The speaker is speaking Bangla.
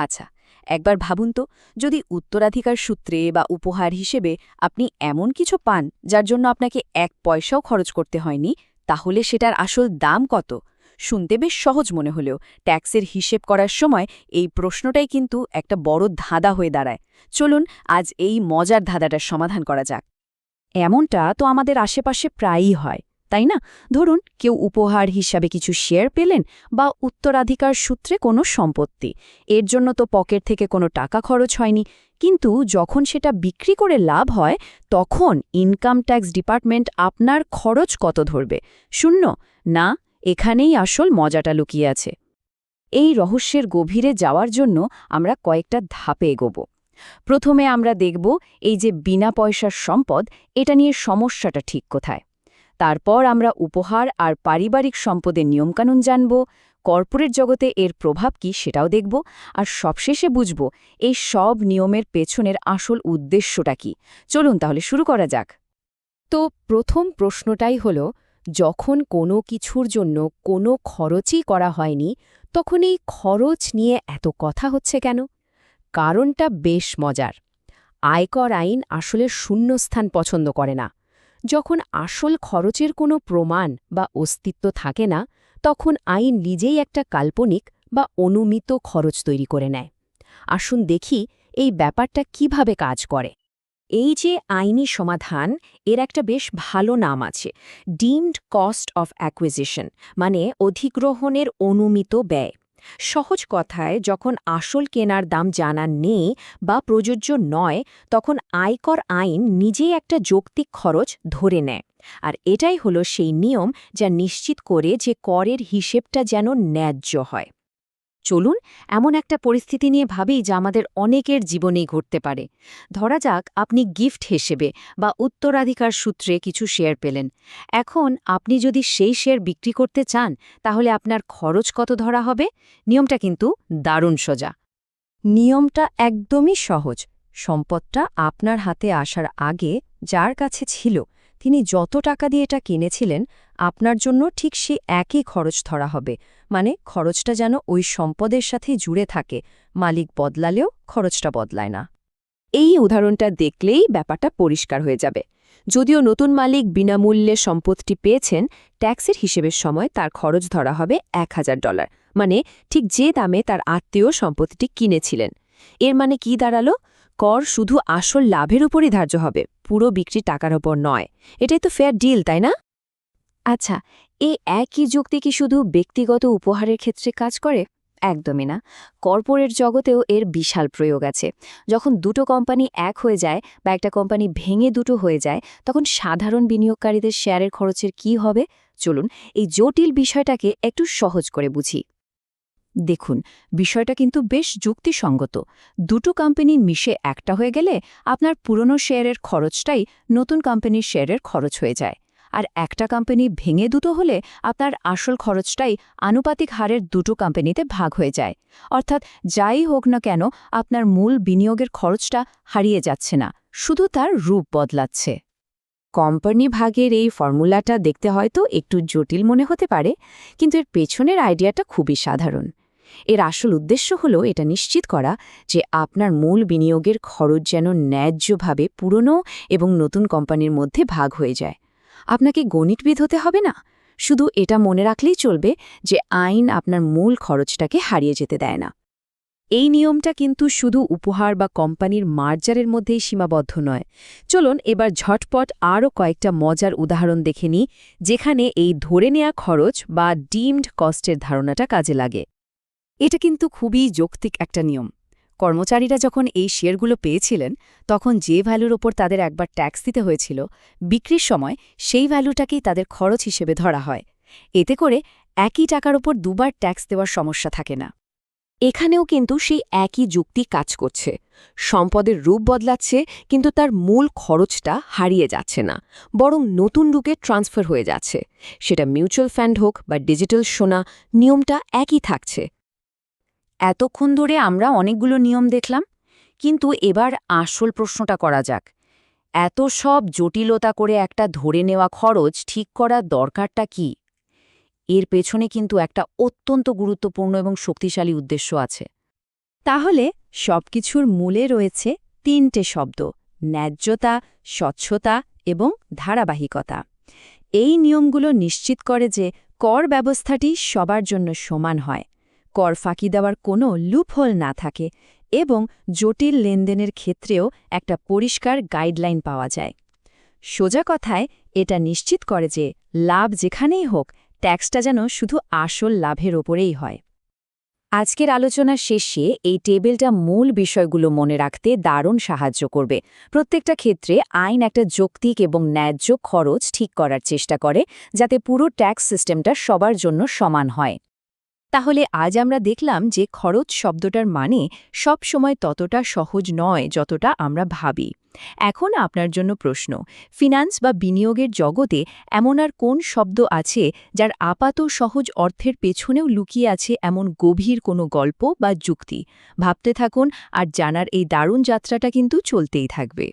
আচ্ছা একবার ভাবুন তো, যদি উত্তরাধিকার সূত্রে বা উপহার হিসেবে আপনি এমন কিছু পান যার জন্য আপনাকে এক পয়সাও খরচ করতে হয়নি, তাহলে সেটার আসল দাম কত? শুনতে বেশ সহজ মনে হলেও, ট্যাক্সের হিসেব করার সময় এই প্রশ্নটাই কিন্তু একটা বড় ধাঁধা হয়ে দাঁড়ায়। চলুন, আজ এই মজার ধাঁধাটার সমাধান করা যাক। এমনটা তো আমাদের আশেপাশে প্রায়ই হয়। তাই না? ধরুন, কেউ উপহার হিসাবে কিছু শেয়ার পেলেন বা উত্তরাধিকার সূত্রে কোনো সম্পত্তি। এর জন্য তো পকেট থেকে কোনো টাকা খরচ হয়নি। কিন্তু যখন সেটা বিক্রি করে লাভ হয়, তখন ইনকাম ট্যাক্স ডিপার্টমেন্ট আপনার খরচ কত ধরবে? শূন্য? না, এখানেই আসল মজাটা লুকিয়ে আছে। এই রহস্যের গভীরে যাওয়ার জন্য আমরা কয়েকটা ধাপে এগোব। প্রথমে আমরা দেখব, এই যে বিনা পয়সার সম্পদ, এটা নিয়ে সমস্যাটা ঠিক কোথায়? তারপর আমরা উপহার আর পারিবারিক সম্পদের নিয়মকানুন জানব, কর্পোরেট জগতে এর প্রভাব কি সেটাও দেখব, আর সবশেষে বুঝব এই সব নিয়মের পেছনের আসল উদ্দেশ্যটা কি। চলুন তাহলে শুরু করা যাক। তো প্রথম প্রশ্নটাই হল, যখন কোনো কিছুর জন্য কোনো খরচই করা হয়নি, তখন এই খরচ নিয়ে এত কথা হচ্ছে কেন? কারণটা বেশ মজার। আয়কর আইন আসলে শূন্যস্থান পছন্দ করে না। যখন আসল খরচের কোনো প্রমাণ বা অস্তিত্ব থাকে না, তখন আইন নিজেই একটা কাল্পনিক বা অনুমিত খরচ তৈরি করে নেয়। আসুন দেখি এই ব্যাপারটা কীভাবে কাজ করে। এই যে আইনি সমাধান, এর একটা বেশ ভালো নাম আছে, ডিমড কস্ট অফ অ্যাকুইজিশন মানে অধিগ্রহণের অনুমিত ব্যয়। সহজ কথায়, যখন আসল কেনার দাম জানা নেই বা প্রযোজ্য নয়, তখন আয়কর আইন নিজেই একটা যৌক্তিক খরচ ধরে নেয়। আর এটাই হলো সেই নিয়ম যা নিশ্চিত করে যে করের হিসেবটা যেন ন্যায্য হয়। চলুন, এমন একটা পরিস্থিতি নিয়ে ভাবি যা আমাদের অনেকের জীবনেই ঘটতে পারে। ধরা যাক, আপনি গিফট হিসেবে বা উত্তরাধিকার সূত্রে কিছু শেয়ার পেলেন। এখন আপনি যদি সেই শেয়ার বিক্রি করতে চান, তাহলে আপনার খরচ কত ধরা হবে? নিয়মটা কিন্তু দারুণ সোজা। নিয়মটা একদমই সহজ। সম্পদটা আপনার হাতে আসার আগে, যার কাছে ছিল, তিনি যত টাকা দিয়ে এটা কিনেছিলেন আপনার জন্য ঠিক সে একই খরচ ধরা হবে মানে খরচটা যেন ওই সম্পদের সাথে জুড়ে থাকে, মালিক বদলালেও খরচটা বদলায় না। এই উদাহরণটা দেখলেই ব্যাপারটা পরিষ্কার হয়ে যাবে। যদিও নতুন মালিক বিনামূল্যে সম্পদটি পেয়েছেন, ট্যাক্সের হিসেবের সময় তার খরচ ধরা হবে এক হাজার ডলার মানে ঠিক যে দামে তার আত্মীয় সম্পত্তিটি কিনেছিলেন। এর মানে কি দাঁড়াল? কর শুধু আসল লাভের উপরই ধার্য হবে, পুরো বিক্রি টাকার ওপর নয়। এটাই তো ফেয়ার ডিল তাই না? আচ্ছা এই একই যুক্তি কি শুধু ব্যক্তিগত উপহারের ক্ষেত্রে কাজ করে? একদমই না। কর্পোরেট জগতেও এর বিশাল প্রয়োগ আছে। যখন দুটো কোম্পানি এক হয়ে যায় বা একটা কোম্পানি ভেঙে দুটো হয়ে যায়, তখন সাধারণ বিনিয়োগকারীদের শেয়ারের খরচের কি হবে? চলুন, এই জটিল বিষয়টাকে একটু সহজ করে বুঝি। দেখুন, বিষয়টা কিন্তু বেশ যুক্তিসঙ্গত। দুটো কোম্পানি মিশে একটা হয়ে গেলে আপনার পুরনো শেয়ারের খরচটাই নতুন কোম্পানির শেয়ারের খরচ হয়ে যায়। আর একটা কোম্পানি ভেঙে দুটো হলে আপনার আসল খরচটাই আনুপাতিক হারের দুটো কোম্পানিতে ভাগ হয়ে যায়। অর্থাৎ যাই হোক না কেন, আপনার মূল বিনিয়োগের খরচটা হারিয়ে যাচ্ছে না, শুধু তার রূপ বদলাচ্ছে। কোম্পানি ভাগের এই ফর্মুলাটা দেখতে হয়তো একটু জটিল মনে হতে পারে, কিন্তু এর পেছনের আইডিয়াটা খুবই সাধারণ। এর আসল উদ্দেশ্য হল এটা নিশ্চিত করা যে আপনার মূল বিনিয়োগের খরচ যেন ন্যায্যভাবে পুরনো এবং নতুন কোম্পানির মধ্যে ভাগ হয়ে যায়। আপনাকে গণিতবিদ হতে হবে না। শুধু এটা মনে রাখলেই চলবে যে আইন আপনার মূল খরচটাকে হারিয়ে যেতে দেয় না। এই নিয়মটা কিন্তু শুধু উপহার বা কোম্পানির মার্জারের মধ্যেই সীমাবদ্ধ নয়। চলুন এবার ঝটপট আরও কয়েকটা মজার উদাহরণ দেখে নিই, যেখানে এই ধরে নেয়া খরচ বা ডিমড কস্টের ধারণাটা কাজে লাগে। এটা কিন্তু খুবই যৌক্তিক একটা নিয়ম। কর্মচারীরা যখন এই শেয়ারগুলো পেয়েছিলেন, তখন যে ভ্যালুর ওপর তাদের একবার ট্যাক্স দিতে হয়েছিল, বিক্রির সময় সেই ভ্যালুটাকেই তাদের খরচ হিসেবে ধরা হয়। এতে করে একই টাকার ওপর দুবার ট্যাক্স দেওয়ার সমস্যা থাকে না। এখানেও কিন্তু সেই একই যুক্তি কাজ করছে। সম্পদের রূপ বদলাচ্ছে, কিন্তু তার মূল খরচটা হারিয়ে যাচ্ছে না, বরং নতুন রূপে ট্রান্সফার হয়ে যাচ্ছে। সেটা মিউচুয়াল ফান্ড হোক বা ডিজিটাল সোনা, নিয়মটা একই থাকছে। এতক্ষণ ধরে আমরা অনেকগুলো নিয়ম দেখলাম, কিন্তু এবার আসল প্রশ্নটা করা যাক। এত সব জটিলতা করে একটা ধরে নেওয়া খরচ ঠিক করার দরকারটা কি? এর পেছনে কিন্তু একটা অত্যন্ত গুরুত্বপূর্ণ এবং শক্তিশালী উদ্দেশ্য আছে। তাহলে সবকিছুর মূলে রয়েছে তিনটে শব্দ, ন্যায্যতা, স্বচ্ছতা এবং ধারাবাহিকতা। এই নিয়মগুলো নিশ্চিত করে যে কর ব্যবস্থাটি সবার জন্য সমান হয়। কর ফাঁকি দেওয়ার কোনো লুপহোল না থাকে এবং জটিল লেনদেনের ক্ষেত্রেও একটা পরিষ্কার গাইডলাইন পাওয়া যায়। সোজা কথায় এটা নিশ্চিত করে যে লাভ যেখানেই হোক, ট্যাক্সটা যেন শুধু আসল লাভের ওপরেই হয়। আজকের আলোচনার শেষে এই টেবিলটা মূল বিষয়গুলো মনে রাখতে দারুণ সাহায্য করবে। প্রত্যেকটা ক্ষেত্রে আইন একটা যৌক্তিক এবং ন্যায্য খরচ ঠিক করার চেষ্টা করে, যাতে পুরো ট্যাক্স সিস্টেমটা সবার জন্য সমান হয়। তাহলে আজ আমরা দেখলাম যে খরচ শব্দটার মানে সব সময় ততটা সহজ নয় যতটা আমরা ভাবি। এখন আপনার জন্য প্রশ্ন, ফিনান্স বা বিনিয়োগের জগতে এমন আর কোন শব্দ আছে যার আপাত সহজ অর্থের পেছনেও লুকিয়ে আছে এমন গভীর কোনো গল্প বা যুক্তি? ভাবতে থাকুন আর জানার এই দারুণ যাত্রাটা কিন্তু চলতেই থাকবে।